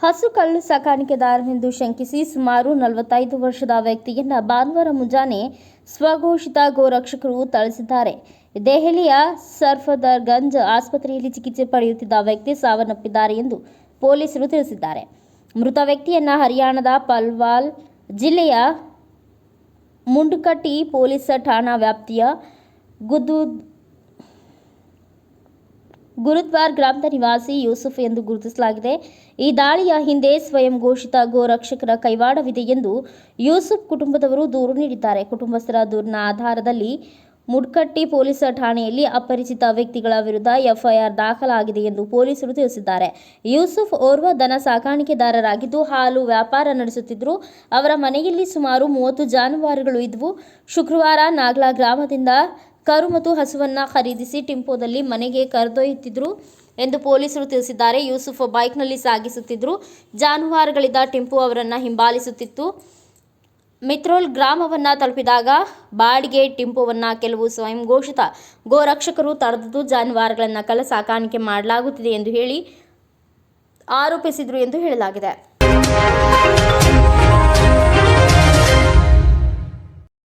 ಹಸು ಕಳ್ಳು ಸಾಕಾಣಿಕೆದಾರನೆಂದು ಶಂಕಿಸಿ ಸುಮಾರು ನಲವತ್ತೈದು ವರ್ಷದ ವ್ಯಕ್ತಿಯನ್ನ ಭಾನುವಾರ ಮುಂಜಾನೆ ಸ್ವಘೋಷಿತ ಗೋರಕ್ಷಕರು ಥಳಿಸಿದ್ದಾರೆ. ದೆಹಲಿಯ ಸರ್ಫದರ್ಗಂಜ್ ಆಸ್ಪತ್ರೆಯಲ್ಲಿ ಚಿಕಿತ್ಸೆ ಪಡೆಯುತ್ತಿದ್ದ ವ್ಯಕ್ತಿ ಸಾವನ್ನಪ್ಪಿದ್ದಾರೆ ಎಂದು ಪೊಲೀಸರು ತಿಳಿಸಿದ್ದಾರೆ. ಮೃತ ವ್ಯಕ್ತಿಯನ್ನ ಹರಿಯಾಣದ ಪಲ್ವಾಲ್ ಜಿಲ್ಲೆಯ ಮುಂಡ್ಕಟ್ಟಿ ಪೊಲೀಸ್ ಠಾಣಾ ವ್ಯಾಪ್ತಿಯ ಗುದ್ದು ಗುರುದ್ವಾರ್ ಗ್ರಾಮದ ನಿವಾಸಿ ಯೂಸುಫ್ ಎಂದು ಗುರುತಿಸಲಾಗಿದೆ. ಈ ದಾಳಿಯ ಹಿಂದೆ ಸ್ವಯಂ ಘೋಷಿತ ಗೋರಕ್ಷಕರ ಕೈವಾಡವಿದೆ ಎಂದು ಯೂಸುಫ್ ಕುಟುಂಬದವರು ದೂರು ನೀಡಿದ್ದಾರೆ. ಕುಟುಂಬಸ್ಥರ ದೂರಿನ ಆಧಾರದಲ್ಲಿ ಮುಡ್ಕಟ್ಟಿ ಪೊಲೀಸ್ ಠಾಣೆಯಲ್ಲಿ ಅಪರಿಚಿತ ವ್ಯಕ್ತಿಗಳ ವಿರುದ್ಧ ಎಫ್ಐಆರ್ ದಾಖಲಾಗಿದೆ ಎಂದು ಪೊಲೀಸರು ತಿಳಿಸಿದ್ದಾರೆ. ಯೂಸುಫ್ ಓರ್ವ ದನ ಸಾಕಾಣಿಕೆದಾರರಾಗಿದ್ದು ಹಾಲು ವ್ಯಾಪಾರ ನಡೆಸುತ್ತಿದ್ದರು. ಅವರ ಮನೆಯಲ್ಲಿ ಸುಮಾರು ಮೂವತ್ತು ಜಾನುವಾರುಗಳು ಇದ್ವು. ಶುಕ್ರವಾರ ನಾಗ್ಲಾ ಗ್ರಾಮದಿಂದ ಕರು ಮತ್ತು ಹಸುವನ್ನು ಖರೀದಿಸಿ ಟಿಂಪೋದಲ್ಲಿ ಮನೆಗೆ ಕರೆದೊಯ್ಯುತ್ತಿದ್ದರು ಎಂದು ಪೊಲೀಸರು ತಿಳಿಸಿದ್ದಾರೆ. ಯೂಸುಫ್ ಬೈಕ್ನಲ್ಲಿ ಸಾಗಿಸುತ್ತಿದ್ದರು ಜಾನುವಾರುಗಳಿದ್ದ ಟಿಂಪೋ ಅವರನ್ನು ಹಿಂಬಾಲಿಸುತ್ತಿತ್ತು. ಮಿತ್ರೋಲ್ ಗ್ರಾಮವನ್ನು ತಲುಪಿದಾಗ ಬಾಡಿಗೆ ಟಿಂಪುವನ್ನು ಕೆಲವು ಸ್ವಯಂ ಘೋಷಿತ ಗೋರಕ್ಷಕರು ತಡೆದು ಜಾನುವಾರುಗಳನ್ನು ಕಳ್ಳ ಸಾಕಾಣಿಕೆ ಮಾಡಲಾಗುತ್ತಿದೆ ಎಂದು ಹೇಳಿ ಆರೋಪಿಸಿದರು ಎಂದು ಹೇಳಲಾಗಿದೆ.